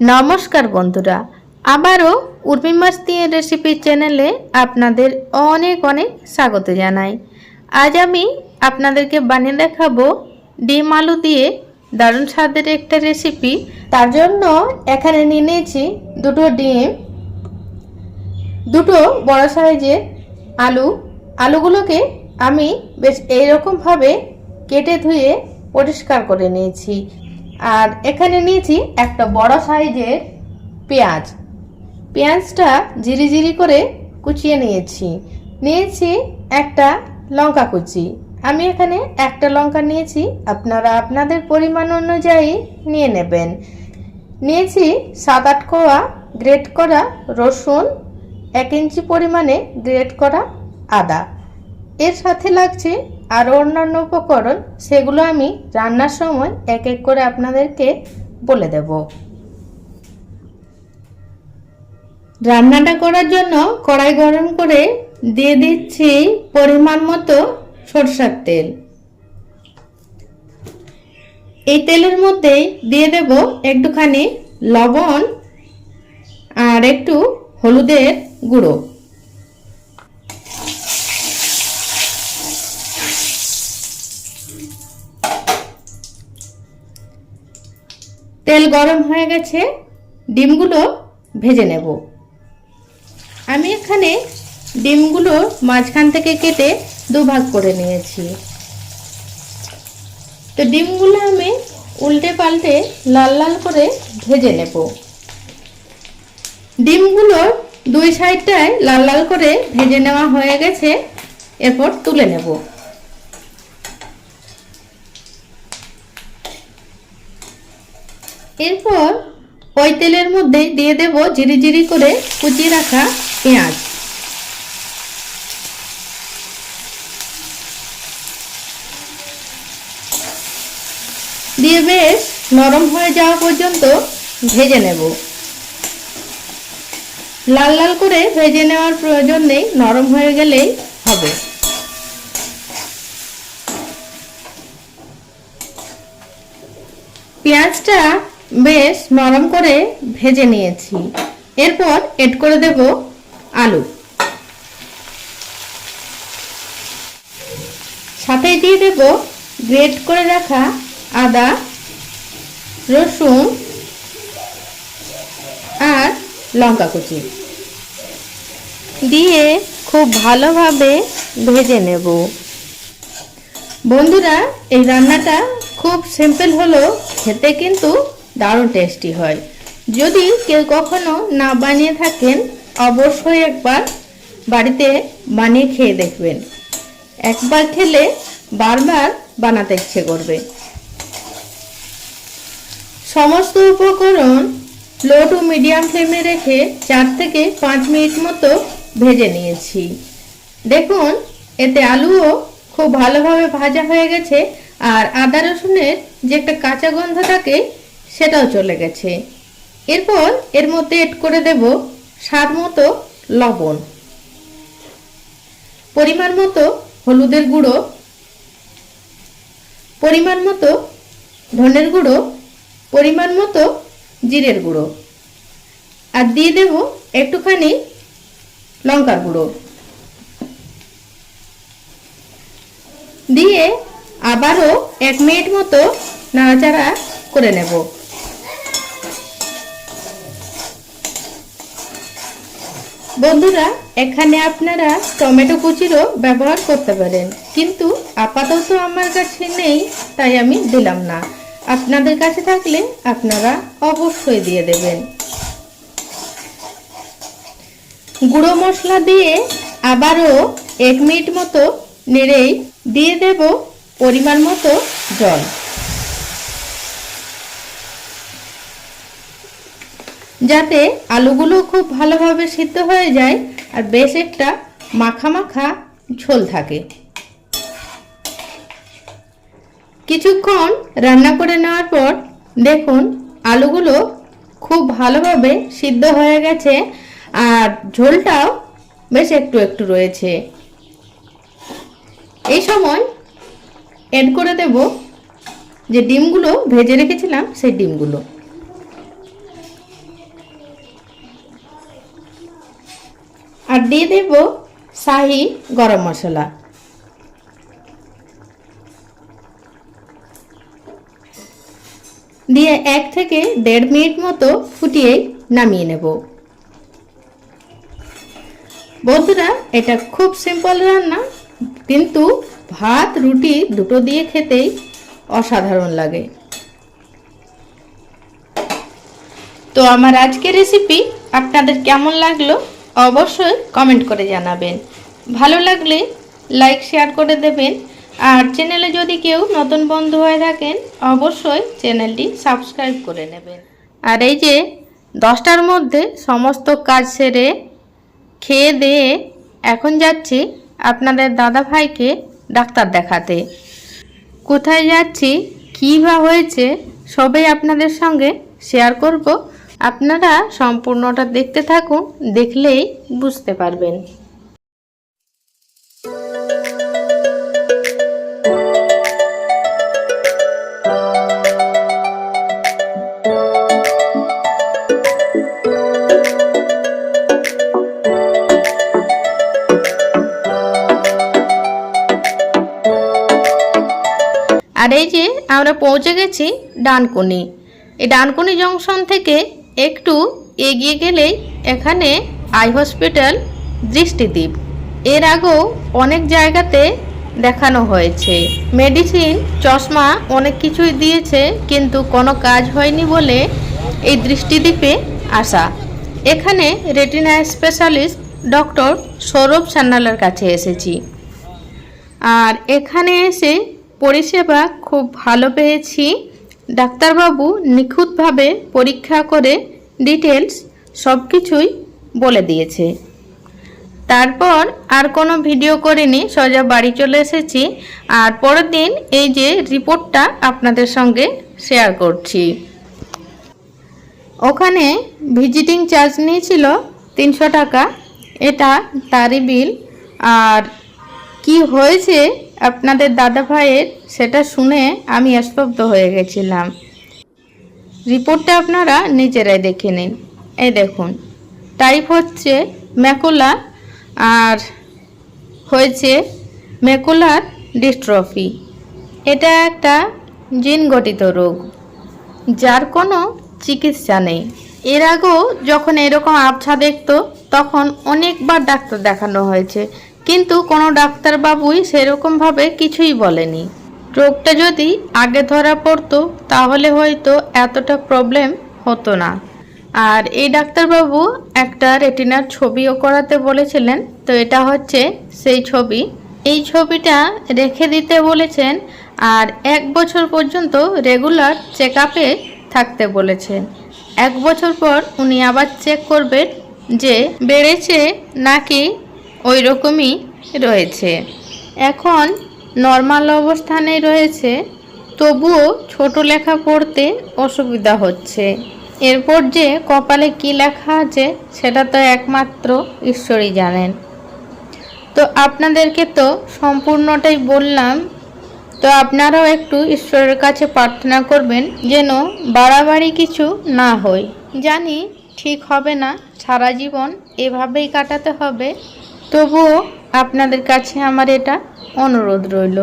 নমস্কার বন্ধুরা, আবারও উর্মি মাস্তি রেসিপি চ্যানেলে আপনাদের অনেক অনেক স্বাগত জানাই। আজ আমি আপনাদেরকে বানিয়ে দেখাবো ডিম আলু দিয়ে দারুণ স্বাদের একটা রেসিপি তার জন্য এখানে নিয়ে নিয়েছি দুটো ডিম, দুটো বড় সাইজের আলু। আলুগুলোকে আমি বেশ এইরকমভাবে কেটে ধুয়ে পরিষ্কার করে নিয়েছি। আর এখানে নিয়েছি একটা বড় সাইজের পেঁয়াজ। পেঁয়াজটা জিরি করে কুচিয়ে নিয়েছি। নিয়েছি একটা লঙ্কা কুচি। আমি এখানে একটা লঙ্কা নিয়েছি, আপনারা আপনাদের পরিমাণ অনুযায়ী নিয়ে নেবেন। নিয়েছি সাত আট কোয়া গ্রেট করা রসুন, এক ইঞ্চি পরিমাণে গ্রেট করা আদা। এর সাথে লাগছে আরও অন্যান্য উপকরণ, সেগুলো আমি রান্নার সময় এক এক করে আপনাদেরকে বলে দেব। রান্নাটা করার জন্য কড়াই গরম করে দিয়ে দিচ্ছি পরিমাণ মতো সরষার তেল। এই তেলের মধ্যেই দিয়ে দেব একটুখানি লবণ আর একটু হলুদের গুঁড়ো। তেল গরম হয়ে গেছে, ডিমগুলো ভেজে নেব। আমি এখানে ডিমগুলো মাঝখান থেকে কেটে দুভাগ করে নিয়েছি। তো ডিমগুলো আমি উল্টে পাল্টে লাল লাল করে ভেজে নেব। ডিমগুলোর দুই সাইডটায় লাল লাল করে ভেজে নেওয়া হয়ে গেছে, এরপর তুলে নেব। এরপর ওই তেলের মধ্যে দিয়ে দেব জিরি করে কুচিয়ে রাখা পেঁয়াজ। দিয়ে বেশ নরম হয়ে যাওয়া পর্যন্ত ভেজে নেব। লাল লাল করে ভেজে নেওয়ার প্রয়োজন নেই, নরম হয়ে গেলেই হবে। পেঁয়াজটা বেশ নরম করে ভেজে নিয়েছি। এরপর এড করে দেব আলু। সাথে দিয়ে দেব গ্রেট করে রাখা আদা, রসুন আর লঙ্কা কুচি দিয়ে খুব ভালোভাবে ভেজে নেব। বন্ধুরা, এই রান্নাটা খুব সিম্পল হলেও খেতে কিন্তু দারুণ টেস্টি হয়। যদি কেউ কখনো না বানিয়ে থাকেন, অবশ্যই একবার বাড়িতে বানিয়ে খেয়ে দেখবেন। একবার খেলে বারবার বানাতে ইচ্ছে করবে। সমস্ত উপকরণ লো টু মিডিয়াম ফ্লেমে রেখে চার থেকে পাঁচ মিনিট মতো ভেজে নিয়েছি। দেখুন, এতে আলুও খুব ভালোভাবে ভাজা হয়ে গেছে, আর আদা রসুনের যে একটা কাঁচা গন্ধ থাকে সেটাও চলে গেছে। এরপর এর মধ্যে এড করে দেব স্বাদ মতো লবণ। পরিমাণ মতো হলুদের গুঁড়ো। পরিমাণ মতো ধনের গুঁড়ো। পরিমাণ মতো জিরের গুঁড়ো। আর দিয়ে দেব একটুখানি লঙ্কার গুঁড়ো। দিয়ে আবারও এক মিনিট মতো নাড়াচাড়া করে নেব। বন্ধুরা, এখানে আপনারা টমেটো কুচিরও ব্যবহার করতে পারেন। কিন্তু আপাতত আমার কাছে নেই, তাই আমি দিলাম না। আপনাদের কাছে থাকলে আপনারা অবশ্যই দিয়ে দেবেন। গুঁড়ো মশলা দিয়ে আবারও এক মিনিট মতো নেড়েই দিয়ে দেব পরিমাণ মতো জল। যাতে আলুগুলো খুব ভালোভাবে সিদ্ধ হয়ে যায় আর বেশ একটা মাখা মাখা ঝোল থাকে। কিছুক্ষণ রান্না করে নেওয়ার পর দেখুন আলুগুলো খুব ভালোভাবে সিদ্ধ হয়ে গেছে আর ঝোলটাও বেশ একটু একটু রয়েছে। এই সময় এড করে দেব যে ডিমগুলো ভেজে রেখেছিলাম সেই ডিমগুলো। আর দিয়ে দেব শাহি গরম মশলা। দিয়ে এক থেকে দেড় মিনিট মতো ফুটিয়ে নামিয়ে নেব। বন্ধুরা, এটা খুব সিম্পল রান্না, কিন্তু ভাত, রুটি দুটো দিয়ে খেতেই অসাধারণ লাগে। তো আমার আজকের রেসিপি আপনাদের কেমন লাগল? অবশ্যই কমেন্ট করে জানাবেন। ভালো লাগলে লাইক শেয়ার করে দেবেন। আর চ্যানেলে যদি কেউ নতুন বন্ধু হয়ে থাকেন, অবশ্যই চ্যানেলটি সাবস্ক্রাইব করে নেবেন। আর এই যে দশটার মধ্যে সমস্ত কাজ সেরে খেয়ে দিয়ে এখন যাচ্ছি আপনাদের দাদা ভাইকে ডাক্তার দেখাতে। কোথায় যাচ্ছি, কী বা হয়েছে, সবই আপনাদের সঙ্গে শেয়ার করব। আপনারা সম্পূর্ণটা দেখতে থাকুন, দেখলেই বুঝতে পারবেন। আর এই যে আমরা পৌঁছে গেছি ডানকুনি। এই ডানকুনি জংশন থেকে একটু এগিয়ে গেলেই এখানে আই হসপিটাল দৃষ্টিদ্বীপ। এর আগেও অনেক জায়গাতে দেখানো হয়েছে। মেডিসিন, চশমা অনেক কিছুই দিয়েছে, কিন্তু কোনো কাজ হয়নি বলে এই দৃষ্টিদ্বীপে আসা। এখানে রেটিনা স্পেশালিস্ট ডক্টর সৌরভ সান্যালের কাছে এসেছি। আর এখানে এসে পরিষেবা খুব ভালো পেয়েছি। ডাক্তারবাবু নিখুঁতভাবে পরীক্ষা করে ডিটেলস সব কিছুই বলে দিয়েছে। তারপর আর কোনো ভিডিও করিনি, সোজা বাড়ি চলে এসেছি। আর পরের দিন এই যে রিপোর্টটা আপনাদের সঙ্গে শেয়ার করছি। ওখানে ভিজিটিং চার্জ নিয়েছিল তিনশো টাকা। এটা তারই বিল। আর কি হয়েছে আপনাদের দাদা ভাইয়ের সেটা শুনে আমি স্তব্ধ হয়ে গেছিলাম। রিপোর্টটা আপনারা নিজেরাই দেখে নিন। এই দেখুন, টাইপ হচ্ছে ম্যাকোলা আর হয়েছে ম্যাকুলার ডিস্ট্রফি। এটা একটা জিনগঠিত রোগ, যার কোনো চিকিৎসা নেই। এর আগেও যখন এরকম আবছা দেখতো, তখন অনেকবার ডাক্তার দেখানো হয়েছে কিন্তু কোনো ডাক্তারবাবুই সেরকমভাবে কিছুই বলেনি। রোগটা যদি আগে ধরা পড়তো, তাহলে হয়তো এতটা প্রবলেম হতো না। আর এই ডাক্তারবাবু একটা রেটিনার ছবিও করাতে বলেছিলেন, তো এটা হচ্ছে সেই ছবি। এই ছবিটা রেখে দিতে বলেছেন আর এক বছর পর্যন্ত রেগুলার চেক থাকতে বলেছেন। এক বছর পর উনি আবার চেক করবেন যে বেড়েছে নাকি ওই রকমই রয়েছে। এখন নর্মাল অবস্থানে রয়েছে, তবুও ছোট লেখা পড়তে অসুবিধা হচ্ছে। এরপর যে কপালে কি লেখা আছে, সেটা তো একমাত্র ঈশ্বরই জানেন। তো আপনাদেরকে তো সম্পূর্ণটাই বললাম, তো আপনারাও একটু ঈশ্বরের কাছে প্রার্থনা করবেন যেন বাড়াবাড়ি কিছু না হয়। জানি ঠিক হবে না, সারা জীবন এভাবেই কাটাতে হবে। তবুও আপনাদের কাছে আমার এটা অনুরোধ রইল।